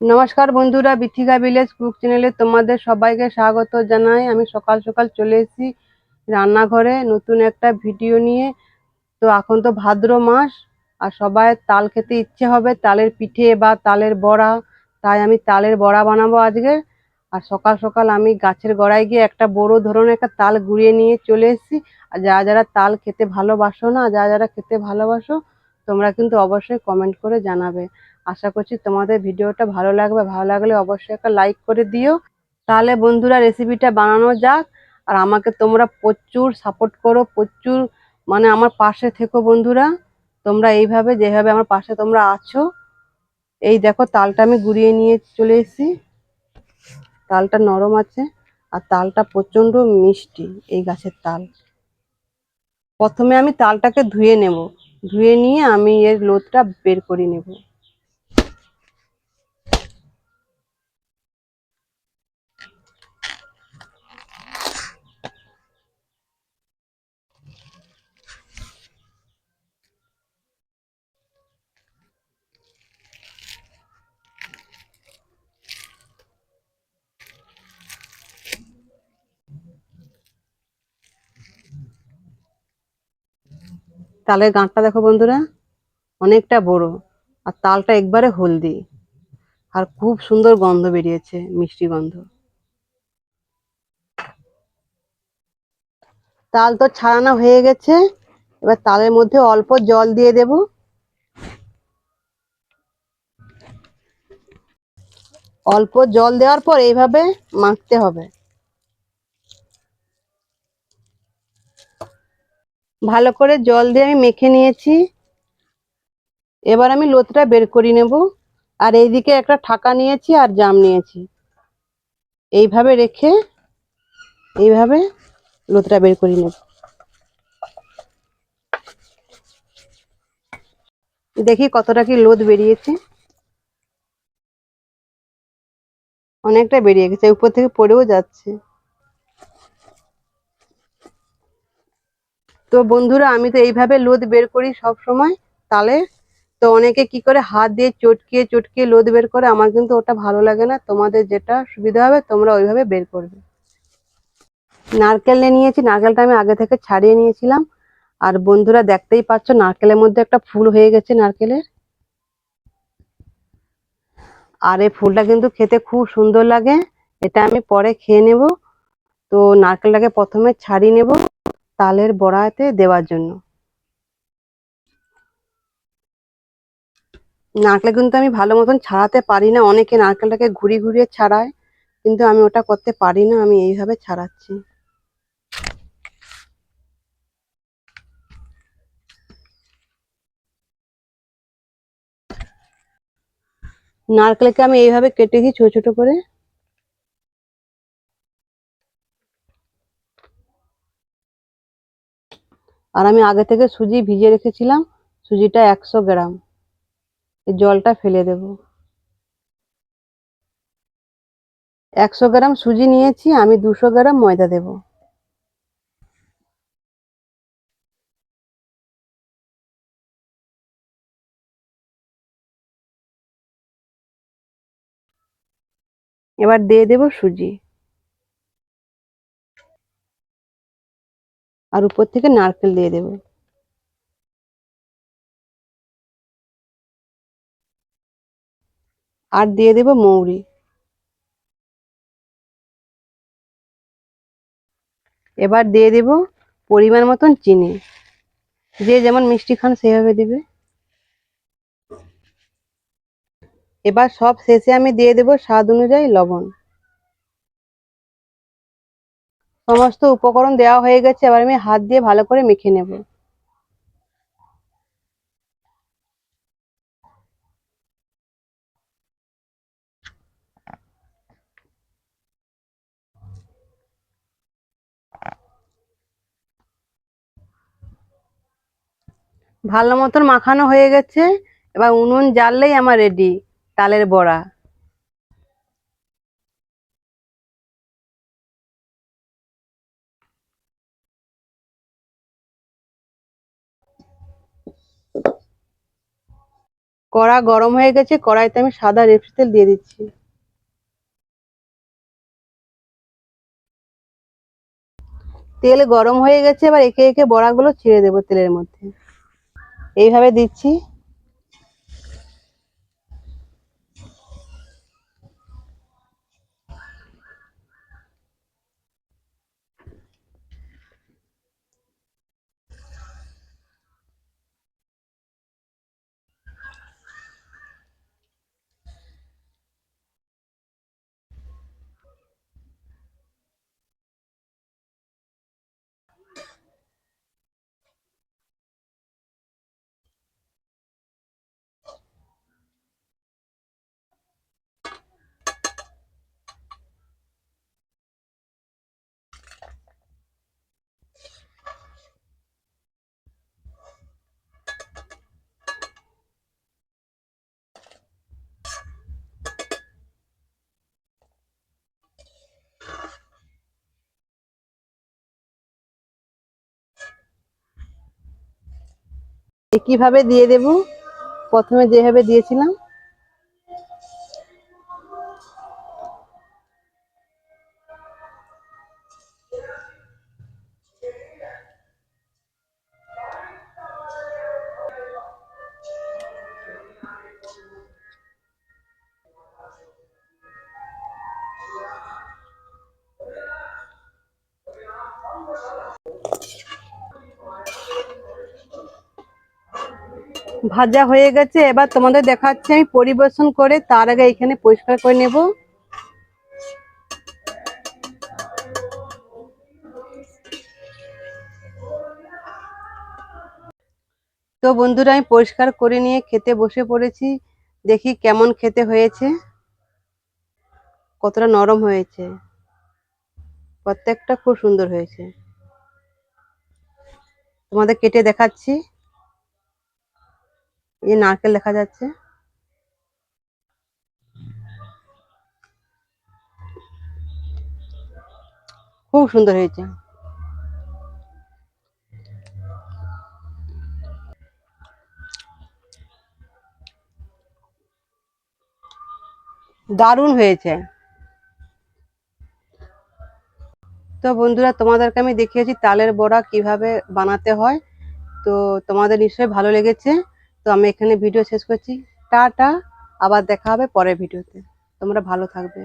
নমস্কার বন্ধুরা, Bithika village cook চ্যানেলে তোমাদের সবাইকে স্বাগত জানাই। আমি সকাল সকাল চলে এসেছি রান্নাঘরে নতুন একটা ভিডিও নিয়ে। তো এখন তো ভাদ্র মাস, আর সবাই তাল খেতে ইচ্ছে হবে, তালের পিঠে বা তালের বড়া। তাই আমি তালের বড়া বানাবো আজকে। আর সকাল সকাল আমি গাছের গোড়ায় গিয়ে একটা বড় ধরনের একটা তাল গুঁড়িয়ে নিয়ে চলে এসেছি। আর যারা যারা তাল খেতে ভালোবাসো না, যারা যারা খেতে ভালোবাসো, তোমরা কিন্তু অবশ্যই কমেন্ট করে জানাবে। আশা করছি তোমাদের ভিডিওটা ভালো লাগবে। ভালো লাগলে অবশ্যই একটা লাইক করে দিও। তাহলে বন্ধুরা রেসিপিটা বানানো যাক। আর আমাকে তোমরা প্রচুর সাপোর্ট করো, প্রচুর মানে আমার পাশে থেকো বন্ধুরা। তোমরা এইভাবে যেভাবে আমার পাশে তোমরা আছো। এই দেখো, তালটা আমি গুঁড়িয়ে নিয়ে চলে এসেছি। তালটা নরম আছে। আর তালটা প্রচণ্ড মিষ্টি, এই গাছের তাল। প্রথমে আমি তালটাকে ধুয়ে নেব। ধুয়ে নিয়ে আমি এর লোদটা বের করে নেব। তালের গাঁটটা দেখো বন্ধুরা, অনেকটা বড়, আর তালটা একবারে হলদি। আর খুব সুন্দর গন্ধ বেরিয়েছে, মিষ্টি গন্ধ। তাল তো ছাড়ানো হয়ে গেছে, এবার তালের মধ্যে অল্প জল দিয়ে দেব। অল্প জল দেওয়ার পর এইভাবে মাখতে হবে। ভালো করে জল দিয়ে আমি মেখে নিয়েছি। এবার আমি লোতটা বের করে নেব। আর এইদিকে একটা ঠাকা নিয়েছি আর জাম নিয়েছি। এইভাবে রেখে এইভাবে লোতটা বের করে নেব। দেখি কতটা কি লোদ বেরিয়েছে। অনেকটা বেরিয়ে গেছে, উপর থেকে পড়েও যাচ্ছে। তো বন্ধুরা, আমি তো এইভাবে লোদ বের করি সব সময় তালে। তো অনেকে কি করে, হাত দিয়ে চটকিয়ে চটকিয়ে লোদ বের করে, আমার কিন্তু ওটা ভালো লাগে না। তোমাদের যেটা সুবিধা হবে, তোমরা ওইভাবে বের করবে। নারকেল নিয়ে নিয়েছি, নারকেলটা আমি আগে থেকে ছাড়িয়ে নিয়েছিলাম। আর বন্ধুরা, দেখতেই পাচ্ছ, নারকেলের মধ্যে একটা ফুল হয়ে গেছে নারকেলের। আর এই ফুলটা কিন্তু খেতে খুব সুন্দর লাগে। এটা আমি পরে খেয়ে নেব। তো নারকেলটাকে প্রথমে ছাড়িয়ে নেব। তালের বড়াতে দেওয়ার জন্য। নারকেল কিন্তু আমি ভালো মতন ছাড়াতে পারি না। অনেকে নারকেলটাকে ঘুরিয়ে ঘুরিয়ে ছাড়ায়, কিন্তু আমি ওটা করতে পারি না। আমি এইভাবে ছাড়াচ্ছি। নারকেলকে আমি এইভাবে কেটেছি ছোট ছোট করে। আর আমি আগে থেকে সুজি ভিজিয়ে রেখেছিলাম, সুজিটা একশো গ্রাম। জলটা ফেলে দেব। একশো গ্রাম সুজি নিয়েছি, আমি দুশো গ্রাম ময়দা দেব। এবার দিয়ে দেব সুজি। আর উপর থেকে নারকেল দিয়ে দেব। আর দিয়ে দেব মৌরি। এবার দিয়ে দেব পরিমাণ মতন চিনি। যে যেমন মিষ্টি খান সেভাবে দিবে। এবার সব শেষে আমি দিয়ে দেব স্বাদ অনুযায়ী লবণ। সমস্ত উপকরণ দেওয়া হয়ে গেছে, এবার আমি হাত দিয়ে ভালো করে মেখে নেব। ভালো মতন মাখানো হয়ে গেছে, এবার উনুন জ্বাললেই আমার রেডি তালের বড়া। কড়া গরম হয়ে গেছে, কড়াইতে আমি সাদা রেপসি তেল দিয়ে দিচ্ছি। তেল গরম হয়ে গেছে, এবার একে একে বড়াগুলো ছেড়ে দেবো তেলের মধ্যে। এইভাবে দিচ্ছি। একইভাবে দিয়ে দেব? প্রথমে যেভাবে দিয়েছিলাম। ভাজা হয়ে গেছে। এবার তোমাদের দেখাচ্ছি, আমি পরিবেশন করে তার আগে এখানে পরিষ্কার করে নেব। তো বন্ধুরা, আমি পরিষ্কার করে নিয়ে খেতে বসে পড়েছি। দেখি কেমন খেতে হয়েছে। কতটা নরম হয়েছে। প্রত্যেকটা খুব সুন্দর হয়েছে। তোমাদের কেটে দেখাচ্ছি। এই নারকেল দেখা যাচ্ছে। খুব সুন্দর হয়েছে। দারুণ হয়েছে। তো বন্ধুরা, তোমাদেরকে আমি দেখিয়েছি তালের বড়া কীভাবে বানাতে হয়। তো তোমাদের নিশ্চয়ই ভালো লেগেছে। তো আমি এখানে ভিডিও শেষ করছি। টাটা, আবার দেখা হবে পরের ভিডিওতে তোমরা ভালো থাকবে।